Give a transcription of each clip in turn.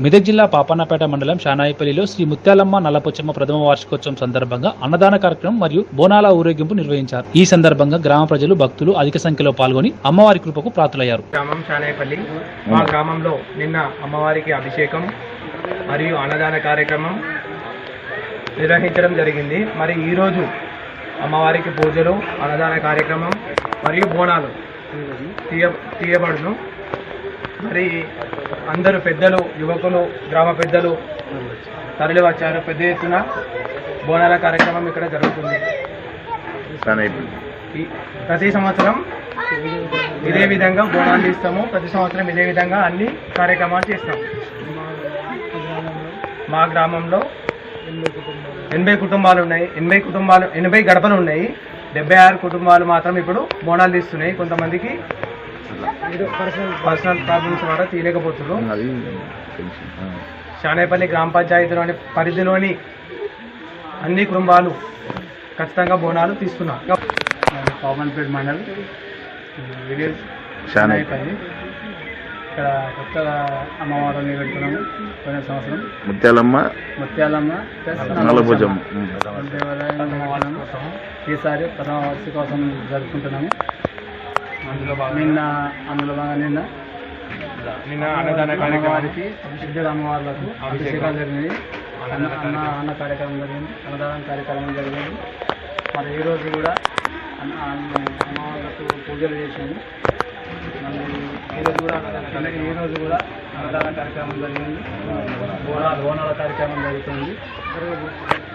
మెదక్ జిల్లా పాపన్నపేట మండలం షానాయిపల్లిలో శ్రీ ముత్యాలమ్మ నల్లపోచమ్మ ప్రథమ వార్షికోత్సవం సందర్భంగా అన్నదాన కార్యక్రమం మరియు బోనాల ఊరేగింపు నిర్వహించారు. ఈ సందర్భంగా గ్రామ ప్రజలు భక్తులు అధిక సంఖ్యలో పాల్గొని అమ్మవారి కృపకు ప్రాతులయ్యారు. గ్రామం షానేపల్లి మా గ్రామంలో నిన్న అమ్మవారికి అభిషేకం మరియు అన్నదాన కార్యక్రమం నిర్వహించడం జరిగింది. మరి ఈరోజు అమ్మవారికి పూజలు అన్నదాన కార్యక్రమం మరియు బోనాలు తీయ తీయబడును. మరి అందరూ పెద్దలు యువకులు గ్రామ పెద్దలు తరలి వచ్చారు పెద్ద ఎత్తున బోనాల కార్యక్రమం ఇక్కడ జరుగుతుంది. ప్రతి సంవత్సరం ఇదే విధంగా బోనాలు ఇస్తాము. ప్రతి సంవత్సరం ఇదే విధంగా అన్ని కార్యక్రమాలు చేస్తాం. మా గ్రామంలో ఎనభై కుటుంబాలు ఉన్నాయి. ఎనభై కుటుంబాలు ఎనభై గడపలు ఉన్నాయి. డెబ్బై ఆరు కుటుంబాలు మాత్రం ఇప్పుడు బోనాలు తీస్తున్నాయి కొంతమందికి పర్సనల్ ప్రాబ్లమ్స్ ద్వారా తీయలేకపోతున్నారు. షానేపల్లి గ్రామ పంచాయతీలోని పరిధిలోని అన్ని కుటుంబాలు ఖచ్చితంగా బోనాలు తీస్తున్నాం పాపన్పేట మండల్ విలేజ్ ఇక్కడ కొత్తగా అమ్మవారిని పెడుతున్నాము. పోయిన సంవత్సరం. ముత్యాలమ్మ. ముత్యాలమ్మ దేవాలయం అమ్మవారిని ఈసారి ప్రథమ వార్షికోత్సవం జరుపుకుంటున్నాము. నిన్న అందులో భాగంగా నిన్న? నిన్న అన్నదాన కార్యక్రమానికి ఇద్దరు అమ్మవార్లకు అభిషేకాలు జరిగింది అన్న అన్న కార్యక్రమం. జరిగింది. అన్నదానం కార్యక్రమం జరిగింది. మరి ఈ రోజు కూడా అన్న అమ్మవార్లకు పూజలు చేసాము మళ్ళీ ఈ రోజు కూడా అన్నదాన ఈ రోజు కూడా అన్నదాన కార్యక్రమం జరిగింది. బోనాల బోనాల కార్యక్రమం జరుగుతుంది.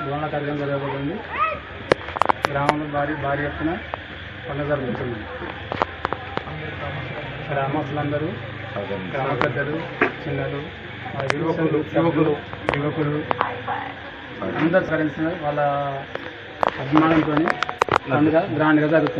బోనాల కార్యక్రమం జరగబోతుంది. గ్రామంలో భారీ భారీ ఎత్తున పండుగ జరుగుతుంది. గ్రామస్తులందరూ గ్రామ పెద్దలు చిన్నలు ఆ యువకులు యువకులు యువకులు అందరూ సరించిన వాళ్ళ అభిమానంతో పండుగ గ్రాండ్గా జరుగుతుంది.